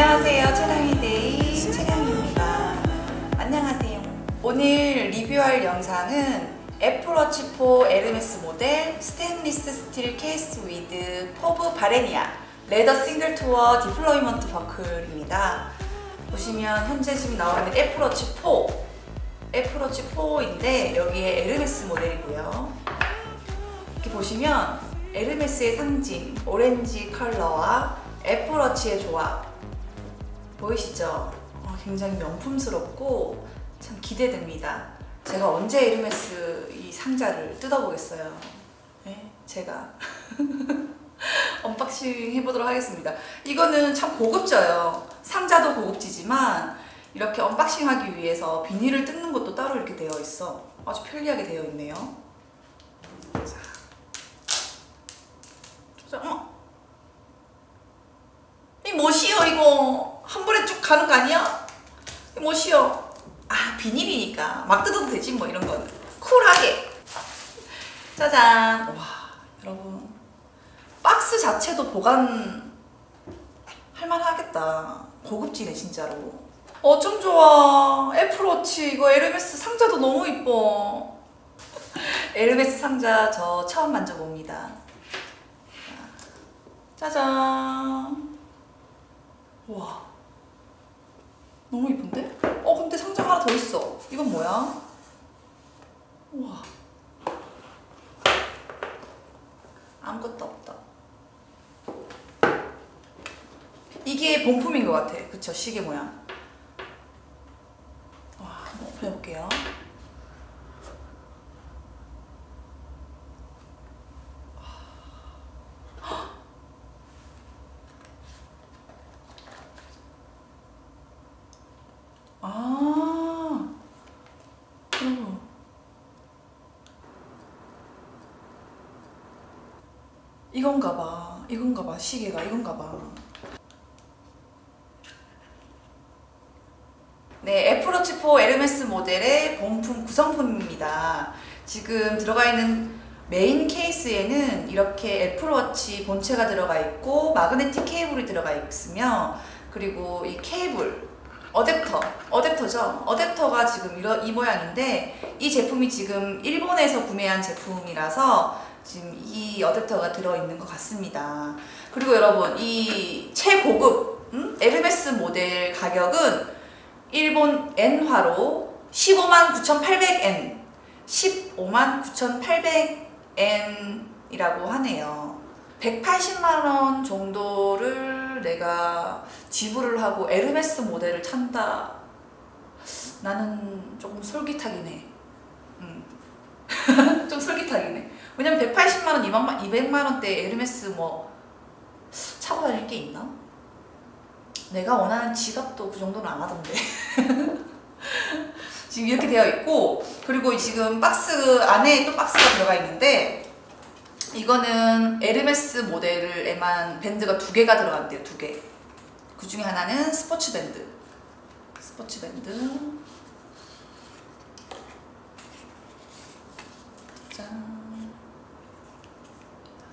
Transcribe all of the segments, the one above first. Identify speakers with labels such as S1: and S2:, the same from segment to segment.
S1: 안녕하세요 차량이데이 차량입니다. 안녕하세요. 오늘 리뷰할 영상은 애플워치 4 에르메스 모델 스테인리스 스틸 케이스 위드 포브 바레니아 레더 싱글 투어 디플로이먼트 버클입니다. 보시면 현재 지금 나와 있는 애플워치 4 애플워치 4인데 여기에 에르메스 모델이고요. 이렇게 보시면 에르메스의 상징 오렌지 컬러와 애플워치의 조합 보이시죠? 어, 굉장히 명품스럽고 참 기대됩니다. 제가 언제 에르메스 이 상자를 뜯어보겠어요. 네, 제가 언박싱 해보도록 하겠습니다. 이거는 참 고급져요. 상자도 고급지지만 이렇게 언박싱하기 위해서 비닐을 뜯는 것도 따로 이렇게 되어 있어. 아주 편리하게 되어 있네요. 자, 자, 어머. 이 뭐시여 이거 가는 거 아니야? 이 뭐시여 아 비닐이니까. 막 뜯어도 되지 뭐 이런 건. 쿨하게. 짜잔. 와 여러분. 박스 자체도 보관 할만하겠다. 고급지네 진짜로. 어쩜 좋아. 애플워치 이거 에르메스 상자도 너무 이뻐. 에르메스 상자 저 처음 만져봅니다. 짜잔. 와 너무 이쁜데? 어 근데 상자가 하나 더 있어. 이건 뭐야? 우와. 아무것도 없다. 이게 본품인 것 같아. 그쵸? 시계 모양. 와 한번 오픈해볼게요 아, 그럼 이건가 봐. 이건가 봐. 시계가 이건가 봐. 네, 애플워치 4 에르메스 모델의 본품 구성품입니다. 지금 들어가 있는 메인 케이스에는 이렇게 애플워치 본체가 들어가 있고 마그네틱 케이블이 들어가 있으며 그리고 이 케이블 어댑터, 어댑터죠. 어댑터가 지금 이러, 이 모양인데 이 제품이 지금 일본에서 구매한 제품이라서 지금 이 어댑터가 들어있는 것 같습니다. 그리고 여러분 이 최고급 음? 에르메스 모델 가격은 일본 엔화로 15만 9,800엔 15만 9,800엔이라고 하네요. 180만 원 정도를 내가 지불을 하고 에르메스 모델을 찬다. 나는 조금 솔깃하긴 해. 음. 좀 솔깃하긴 해. 왜냐면 180만 원, 200만, 200만 원대 에르메스 뭐 차고 다닐 게 있나? 내가 원하는 지갑도 그 정도는 안 하던데. 지금 이렇게 되어 있고 그리고 지금 박스 안에 또 박스가 들어가 있는데 이거는 에르메스 모델에만 밴드가 두 개가 들어간대요 두 개. 그 중에 하나는 스포츠 밴드. 스포츠 밴드. 짠.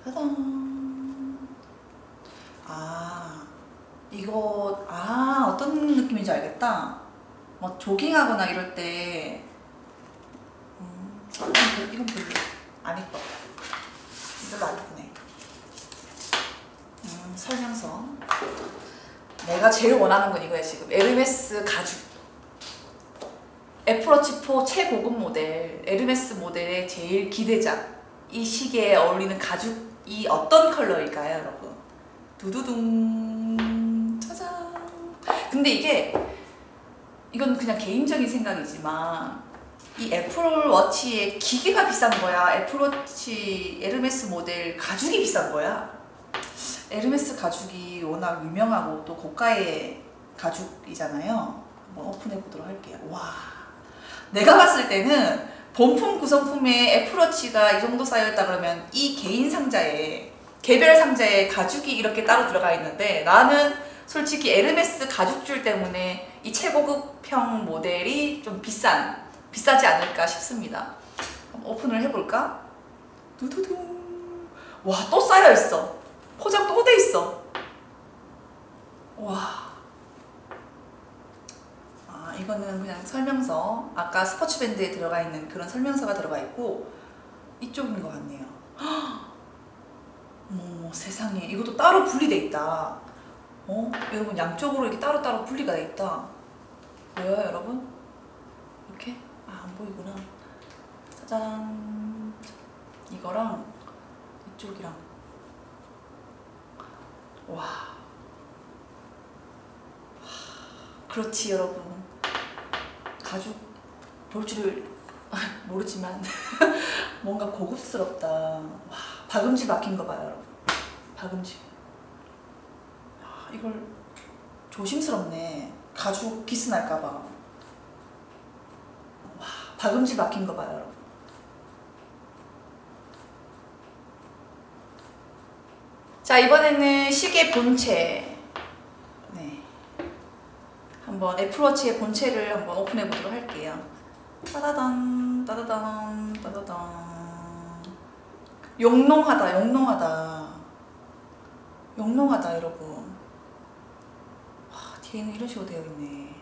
S1: 짜잔. 아, 이거, 아, 어떤 느낌인지 알겠다. 뭐, 조깅하거나 이럴 때, 음, 이건 별로 안 이뻐. 별로 안 이쁘네. 음, 설명서. 내가 제일 원하는 건 이거야, 지금. 에르메스 가죽. 애플워치 4 최고급 모델, 에르메스 모델의 제일 기대작. 이 시계에 어울리는 가죽이 어떤 컬러일까요, 여러분? 두두둥. 짜잔. 근데 이게, 이건 그냥 개인적인 생각이지만, 이 애플워치의 기계가 비싼 거야. 애플워치 에르메스 모델 가죽이 비싼 거야. 에르메스 가죽이 워낙 유명하고 또 고가의 가죽이잖아요. 한번 오픈해 보도록 할게요. 와, 내가 봤을 때는 본품 구성품에 애플워치가 이 정도 쌓여있다 그러면 이 개인 상자에 개별 상자에 가죽이 이렇게 따로 들어가 있는데 나는 솔직히 에르메스 가죽줄 때문에 이 최고급형 모델이 좀 비싼 비싸지 않을까 싶습니다. 오픈을 해볼까? 두두둥. 와, 또 쌓여있어. 포장 또 돼 있어. 설명서. 아까 스포츠밴드에 들어가 있는 그런 설명서가 들어가 있고 이쪽인 것 같네요. 어머 세상에. 이것도 따로 분리돼 있다. 어? 여러분 양쪽으로 이렇게 따로따로 분리가 돼 있다. 보여요 여러분? 이렇게? 아 안 보이구나. 짜잔. 이거랑 이쪽이랑. 와. 그렇지 여러분 가죽 볼 줄을 모르지만 뭔가 고급스럽다. 와 박음질 박힌 거 봐요 여러분. 박음질 야, 이걸 조심스럽네. 가죽 기스 날까봐. 와 박음질 박힌 거 봐요 여러분. 자 이번에는 시계 본체. 네 한번 애플워치의 본체를 한번 오픈해 보도록 할게요. 따다단 따다단 따다단. 영롱하다 영롱하다. 영롱하다 여러분. 와, 뒤에는 이런 식으로 되어 있네.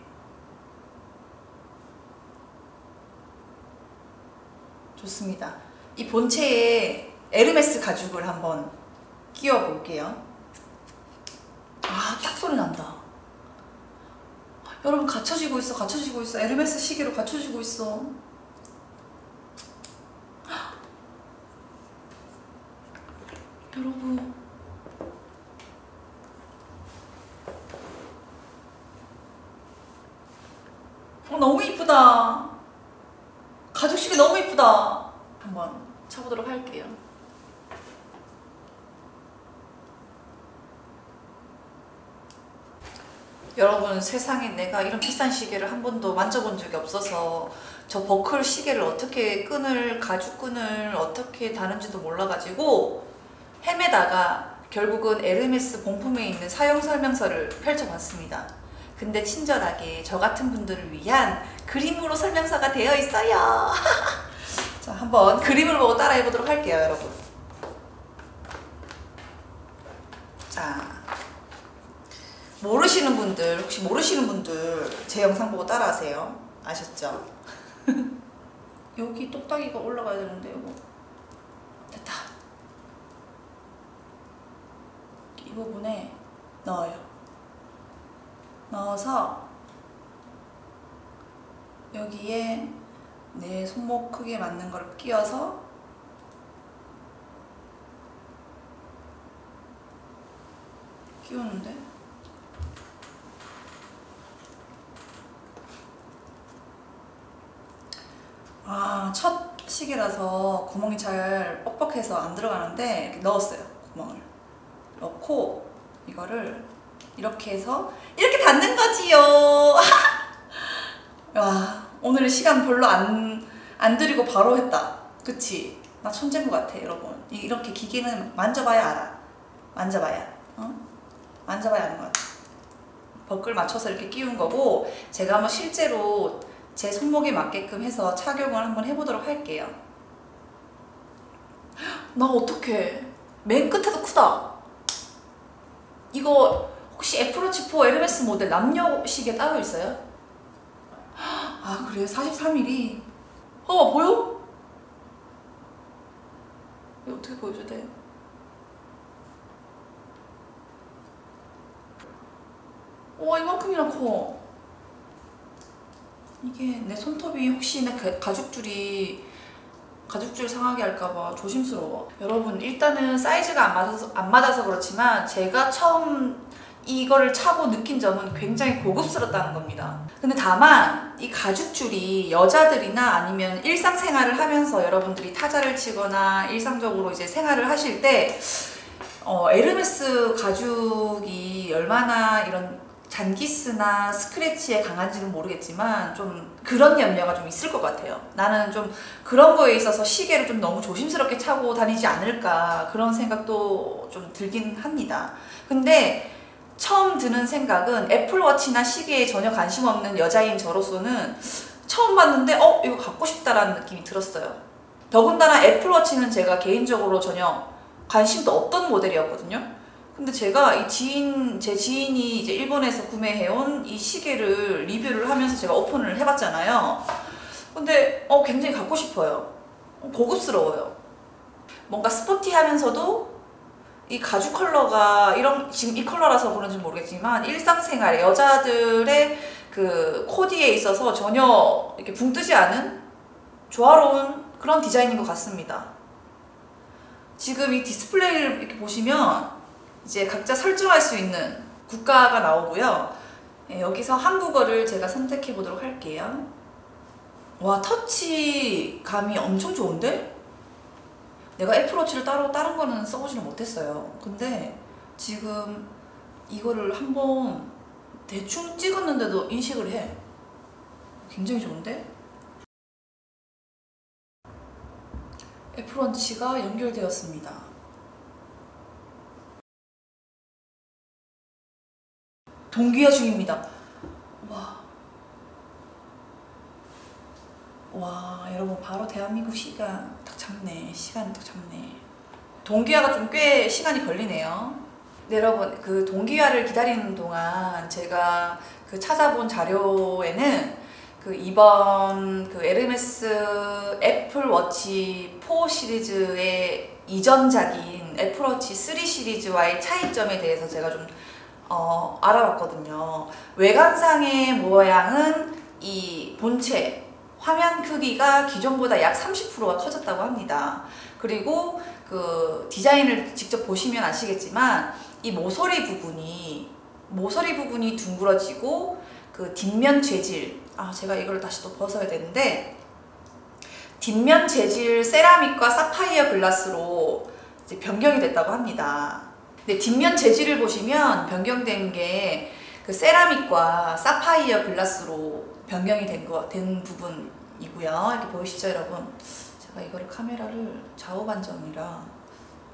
S1: 좋습니다. 이 본체에 에르메스 가죽을 한번 끼워 볼게요. 아딱 소리 난다 여러분 갖춰지고 있어 갖춰지고 있어. 에르메스 시계로 갖춰지고 있어. 여러분. 어, 너무 이쁘다. 가죽 시계 너무 이쁘다. 한번 쳐보도록 할게요 여러분 세상에 내가 이런 비싼 시계를 한 번도 만져본 적이 없어서 저 버클 시계를 어떻게 끈을 가죽 끈을 어떻게 다는지도 몰라가지고 헤매다가 결국은 에르메스 본품에 있는 사용 설명서를 펼쳐봤습니다. 근데 친절하게 저 같은 분들을 위한 그림으로 설명서가 되어 있어요. 자 한번 그림을 보고 따라해 보도록 할게요 여러분. 자 모르시는 분들 혹시 모르시는 분들 제 영상 보고 따라하세요. 아셨죠? 여기 똑딱이가 올라가야 되는데 이거. 됐다. 이 부분에 넣어요. 넣어서 여기에 내 손목 크기에 맞는 걸 끼워서 끼우는데 아, 첫 시계라서 구멍이 잘 뻑뻑해서 안 들어가는데 넣었어요. 구멍을. 넣고 이거를 이렇게 해서 이렇게 닫는 거지요. 와, 오늘 시간 별로 안, 안 들이고 바로 했다. 그치? 나 천재인 것 같아, 여러분. 이- 이렇게 기계는 만져봐야 알아. 만져봐야. 어? 만져봐야 아는 것 같아. 버클 맞춰서 이렇게 끼운 거고, 제가 한번 실제로 제 손목에 맞게끔 해서 착용을 한번 해보도록 할게요. 나 어떡해. 맨 끝에도 크다. 이거 혹시 애플워치 4 에르메스 모델 남녀 시계 따로 있어요? 아 그래요? 43mm. 어 보여? 이거 어떻게 보여줘야 돼? 와 이만큼이나 커. 이게 내 손톱이 혹시 내 가- 가죽줄이 가죽줄 상하게 할까봐 조심스러워. 여러분 일단은 사이즈가 안 맞아서 안 맞아서 그렇지만 제가 처음 이거를 차고 느낀 점은 굉장히 고급스럽다는 겁니다. 근데 다만 이 가죽줄이 여자들이나 아니면 일상생활을 하면서 여러분들이 타자를 치거나 일상적으로 이제 생활을 하실 때 어, 에르메스 가죽이 얼마나 이런 잔기스나 스크래치에 강한지는 모르겠지만 좀 그런 염려가 좀 있을 것 같아요. 나는 좀 그런 거에 있어서 시계를 좀 너무 조심스럽게 차고 다니지 않을까 그런 생각도 좀 들긴 합니다. 근데 처음 드는 생각은 애플워치나 시계에 전혀 관심 없는 여자인 저로서는 처음 봤는데 어 이거 갖고 싶다라는 느낌이 들었어요. 더군다나 애플워치는 제가 개인적으로 전혀 관심도 없던 모델이었거든요. 근데 제가 이 지인 제 지인이 이제 일본에서 구매해온 이 시계를 리뷰를 하면서 제가 오픈을 해봤잖아요. 근데 어 굉장히 갖고 싶어요. 어, 고급스러워요. 뭔가 스포티하면서도 이 가죽 컬러가 이런 지금 이 컬러라서 그런지 모르겠지만 일상생활 여자들의 그 코디에 있어서 전혀 이렇게 붕 뜨지 않은 조화로운 그런 디자인인 것 같습니다. 지금 이 디스플레이를 이렇게 보시면 이제 각자 설정할 수 있는 국가가 나오고요. 예, 여기서 한국어를 제가 선택해 보도록 할게요. 와 터치 감이 엄청 좋은데? 내가 애플워치를 따로 다른 거는 써보지는 못했어요. 근데 지금 이거를 한번 대충 찍었는데도 인식을 해. 굉장히 좋은데? 애플워치가 연결되었습니다. 동기화 중입니다. 와. 와, 여러분 바로 대한민국 시간 딱 잡네. 시간 딱 잡네. 동기화가 좀 꽤 시간이 걸리네요. 네, 여러분 그 동기화를 기다리는 동안 제가 그 찾아본 자료에는 그 이번 그 에르메스 애플워치 4 시리즈의 이전작인 애플워치 3 시리즈와의 차이점에 대해서 제가 좀 어, 알아봤거든요. 외관상의 모양은 이 본체 화면 크기가 기존보다 약 30%가 커졌다고 합니다. 그리고 그 디자인을 직접 보시면 아시겠지만 이 모서리 부분이 모서리 부분이 둥그러지고 그 뒷면 재질 아 제가 이걸 다시 또 벗어야 되는데 뒷면 재질 세라믹과 사파이어 글라스로 변경이 됐다고 합니다. 근데 뒷면 재질을 보시면 변경된 게 그 세라믹과 사파이어 글라스로 변경이 된, 거, 된 부분이고요. 이렇게 보이시죠, 여러분? 제가 이거를 카메라를 좌우 반전이라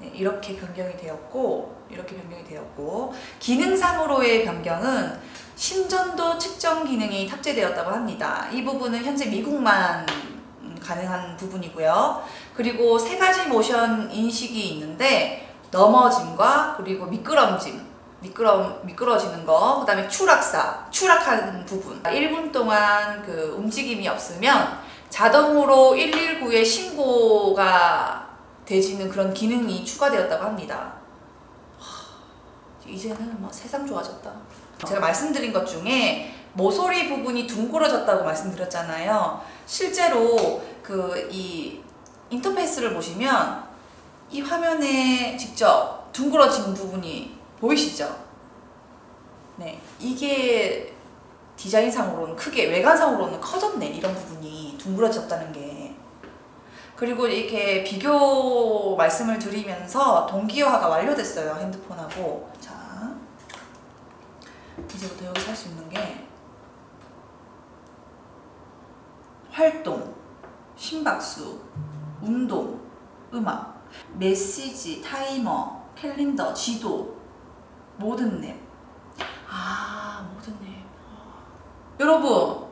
S1: 네, 이렇게 변경이 되었고 이렇게 변경이 되었고 기능상으로의 변경은 심전도 측정 기능이 탑재되었다고 합니다. 이 부분은 현재 미국만 가능한 부분이고요. 그리고 세 가지 모션 인식이 있는데 넘어짐과 그리고 미끄럼짐 미끄러, 미끄러지는 거, 그 다음에 추락사, 추락한 부분. 1분 동안 그 움직임이 없으면 자동으로 119에 신고가 되지는 그런 기능이 추가되었다고 합니다. 이제는 막 세상 좋아졌다. 제가 말씀드린 것 중에 모서리 부분이 둥그러졌다고 말씀드렸잖아요. 실제로 그 이 인터페이스를 보시면 이 화면에 직접 둥그러진 부분이 보이시죠? 네, 이게 디자인상으로는 크게 외관상으로는 커졌네 이런 부분이 둥그러졌다는 게. 그리고 이렇게 비교 말씀을 드리면서 동기화가 완료됐어요 핸드폰하고. 자 이제부터 여기서 할 수 있는 게 활동, 심박수, 운동, 음악, 메시지, 타이머, 캘린더, 지도 모든 앱. 아, 모든 앱. 여러분,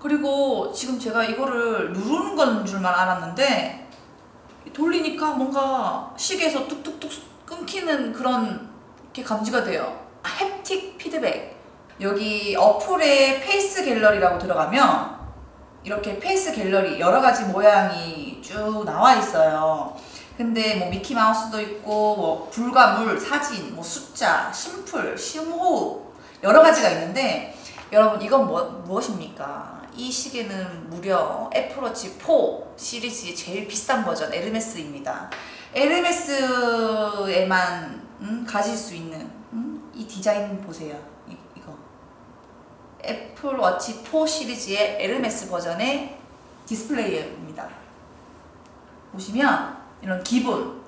S1: 그리고 지금 제가 이거를 누르는 건 줄만 알았는데 돌리니까 뭔가 시계에서 뚝뚝뚝 끊기는 그런 게 감지가 돼요. 햅틱 피드백. 여기 어플에 페이스 갤러리라고 들어가면 이렇게 페이스 갤러리 여러 가지 모양이 쭉 나와 있어요. 근데 뭐 미키 마우스도 있고 뭐 불과 물, 사진, 뭐 숫자, 심풀, 심호흡 여러 가지가 있는데 여러분 이건 뭐, 무엇입니까? 이 시계는 무려 애플워치 4 시리즈의 제일 비싼 버전 에르메스입니다. 에르메스에만 음, 가질 수 있는 음? 이 디자인 보세요. 이, 이거 애플워치 4 시리즈의 에르메스 버전의 디스플레이입니다. 보시면 이런 기본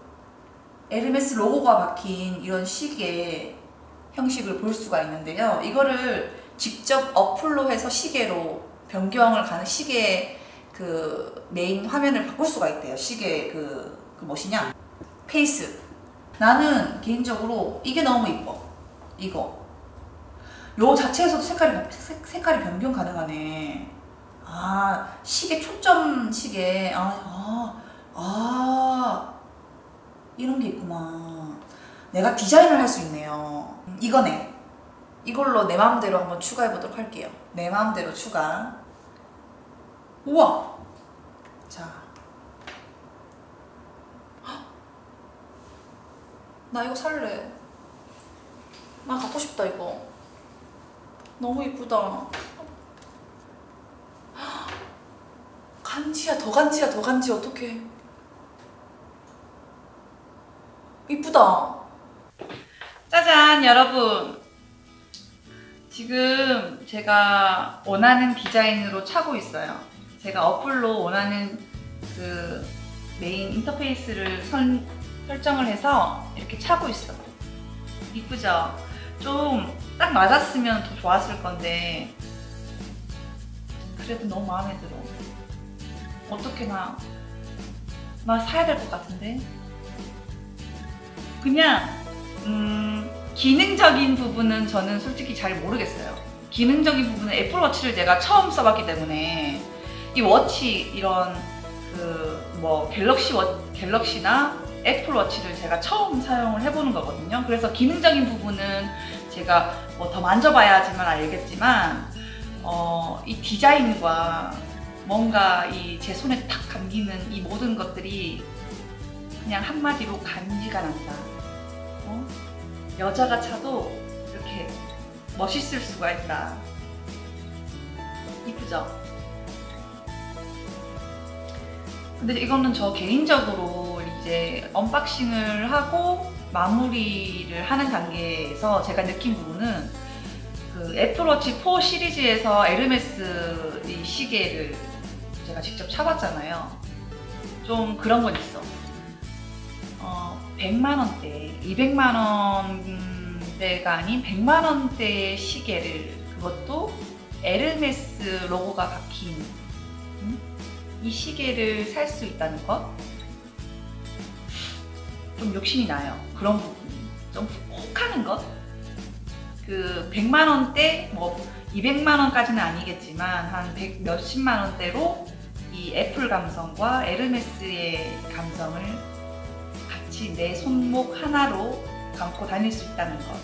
S1: 에르메스 로고가 박힌 이런 시계 형식을 볼 수가 있는데요. 이거를 직접 어플로 해서 시계로 변경을 가는 시계 그 메인 화면을 바꿀 수가 있대요. 시계 그, 그 무엇이냐? 페이스. 나는 개인적으로 이게 너무 이뻐. 이거. 요 자체에서도 색깔이, 색깔이 변경 가능하네. 아, 시계 초점 시계. 아, 아, 아. 이런 게 있구만. 내가 디자인을 할 수 있네요. 음, 이거네. 이걸로 내 마음대로 한번 추가해 보도록 할게요. 내 마음대로 추가. 우와! 자. 헉! 나 이거 살래. 나 갖고 싶다, 이거. 너무 이쁘다. 헉! 간지야, 더 간지야, 더 간지, 어떡해. 이쁘다. 짜잔, 여러분. 지금 제가 원하는 디자인으로 차고 있어요. 제가 어플로 원하는 그 메인 인터페이스를 선, 설정을 해서 이렇게 차고 있어. 이쁘죠? 좀 딱 맞았으면 더 좋았을 건데 그래도 너무 마음에 들어. 어떻게 나, 나 사야 될 것 같은데? 그냥, 음, 기능적인 부분은 저는 솔직히 잘 모르겠어요. 기능적인 부분은 애플워치를 제가 처음 써봤기 때문에 이 워치 이런 그 뭐 갤럭시 워 갤럭시나 애플워치를 제가 처음 사용을 해보는 거거든요. 그래서 기능적인 부분은 제가 뭐 더 만져봐야지만 알겠지만 어, 이 디자인과 뭔가 이 제 손에 탁 감기는 이 모든 것들이 그냥 한마디로 간지가 난다. 어? 여자가 차도 이렇게 멋있을 수가 있다. 이쁘죠? 근데 이거는 저 개인적으로 이제 언박싱을 하고 마무리를 하는 단계에서 제가 느낀 부분은 그 애플워치 4 시리즈에서 에르메스 이 시계를 제가 직접 차봤잖아요. 좀 그런 건 있어. 어, 100만 원대, 200만 원대가 아닌 100만 원대의 시계를 그것도 에르메스 로고가 박힌 음? 이 시계를 살 수 있다는 것. 좀 욕심이 나요. 그런 부분이. 좀 혹 하는 것. 그 100만 원대, 뭐 200만 원까지는 아니겠지만 한 100 몇십만 원대로 이 애플 감성과 에르메스의 감성을 같이 내 손목 하나로 감고 다닐 수 있다는 것.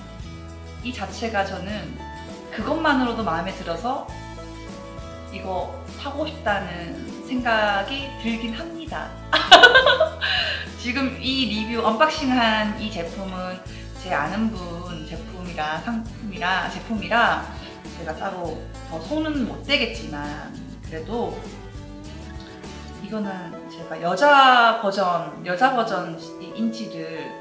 S1: 이 자체가 저는 그것만으로도 마음에 들어서 이거 사고 싶다는 생각이 들긴 합니다. 지금 이 리뷰 언박싱한 이 제품은 제 아는 분 제품이라 상품이라 제품이라 제가 따로 더 손은 못 대겠지만 그래도 이거는 제가 여자 버전 여자 버전 인지를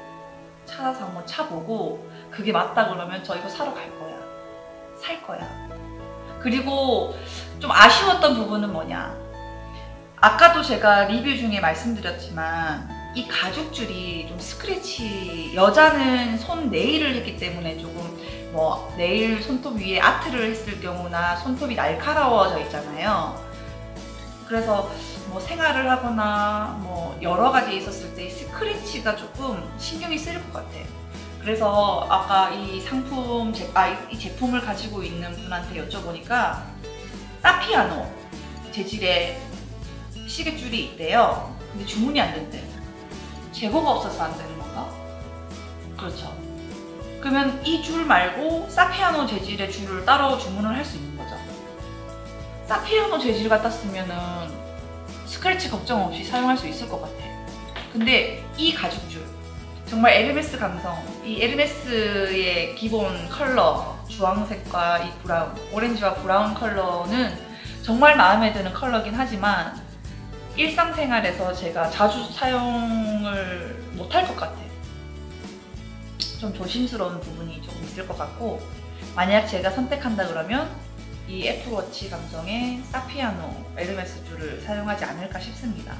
S1: 찾아서 한번 차보고 그게 맞다 그러면 저 이거 사러 갈 거야. 살 거야. 그리고 좀 아쉬웠던 부분은 뭐냐. 아까도 제가 리뷰 중에 말씀드렸지만 이 가죽줄이 좀 스크래치 여자는 손 네일을 했기 때문에 조금 뭐 네일 손톱 위에 아트를 했을 경우나 손톱이 날카로워져 있잖아요 그래서 뭐 생활을 하거나 뭐 여러 가지 있었을 때 스크래치가 조금 신경이 쓰일 것 같아 그래서 아까 이 상품, 아, 이 제품을 가지고 있는 분한테 여쭤보니까 사피아노 재질의 시계줄이 있대요. 근데 주문이 안 된대. 재고가 없어서 안 되는 건가? 그렇죠. 그러면 이 줄 말고 사피아노 재질의 줄을 따로 주문을 할수거 죠. 사피아노 재질 같았으면은 스크래치 걱정 없이 사용할 수 있을 것 같아. 근데 이 가죽줄 정말 에르메스 감성 이 에르메스의 기본 컬러 주황색과 이 브라운 오렌지와 브라운 컬러는 정말 마음에 드는 컬러긴 하지만 일상생활에서 제가 자주 사용을 못할 것 같아. 좀 조심스러운 부분이 조금 있을 것 같고 만약 제가 선택한다 그러면 이 애플워치 감성의 사피아노 에르메스 줄을 사용하지 않을까 싶습니다.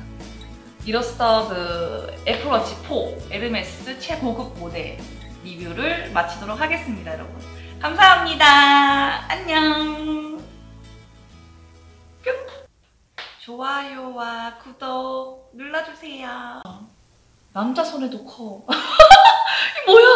S1: 이로써 그 애플워치 4 에르메스 최고급 모델 리뷰를 마치도록 하겠습니다, 여러분. 감사합니다. 안녕. 뿅. 좋아요와 구독 눌러주세요. 남자 손에도 커. 이 뭐야?